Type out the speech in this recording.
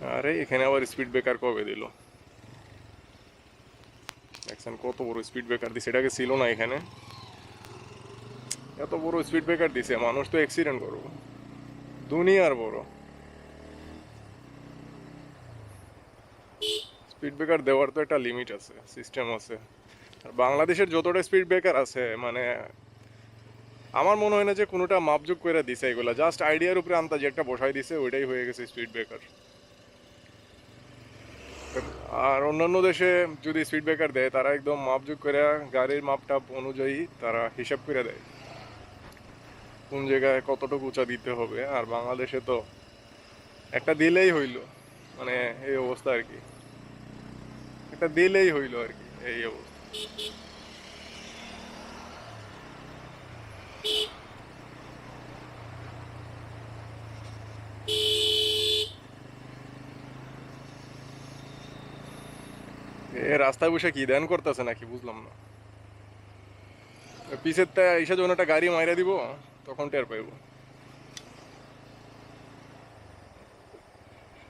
আরে, এখানে আবার স্পিড ব্রেকার কবে দিল? দেখছেন কত বড় স্পিড ব্রেকার দিছে এটাকে ছিল না এখানে? এত বড় স্পিড ব্রেকার দিছে, মানুষ তো অ্যাক্সিডেন্ট করব। দুনিয়ার বড়। স্পিড ব্রেকার দেওয়ার তো একটা লিমিট আছে সিস্টেম আছে। আর বাংলাদেশের যতটা স্পিড ব্রেকার আছে মানে আমার মনে হয় না যে কোনোটা মাপযোগ করে দিছে এগুলা। জাস্ট আইডিয়ার উপরে আন্তাজ একটা বসাই দিছে, ওইটাই হয়ে গেছে স্পিড ব্রেকার আর অন্যান্য দেশে যদি স্পিড ব্রেকার দেয়, তারা একদম মাপযোগ করে গাড়ির মাপটাপ অনুযায়ী তারা হিসাব করে দেয়। কোন জায়গায় কতটুকু উঁচা দিতে হবে, আর বাংলাদেশে তো একটা দিলেই হইল। মানে এই অবস্থা আর কি। একটা দিলেই হইল আর কি এই অবস্থা। এ, রাস্তায় বসে কি ধ্যান করতেছে নাকি? বুঝলাম না। পিছের তা এসে যখন একটা গাড়ি মাইরা দিব, তখন টের পাইব।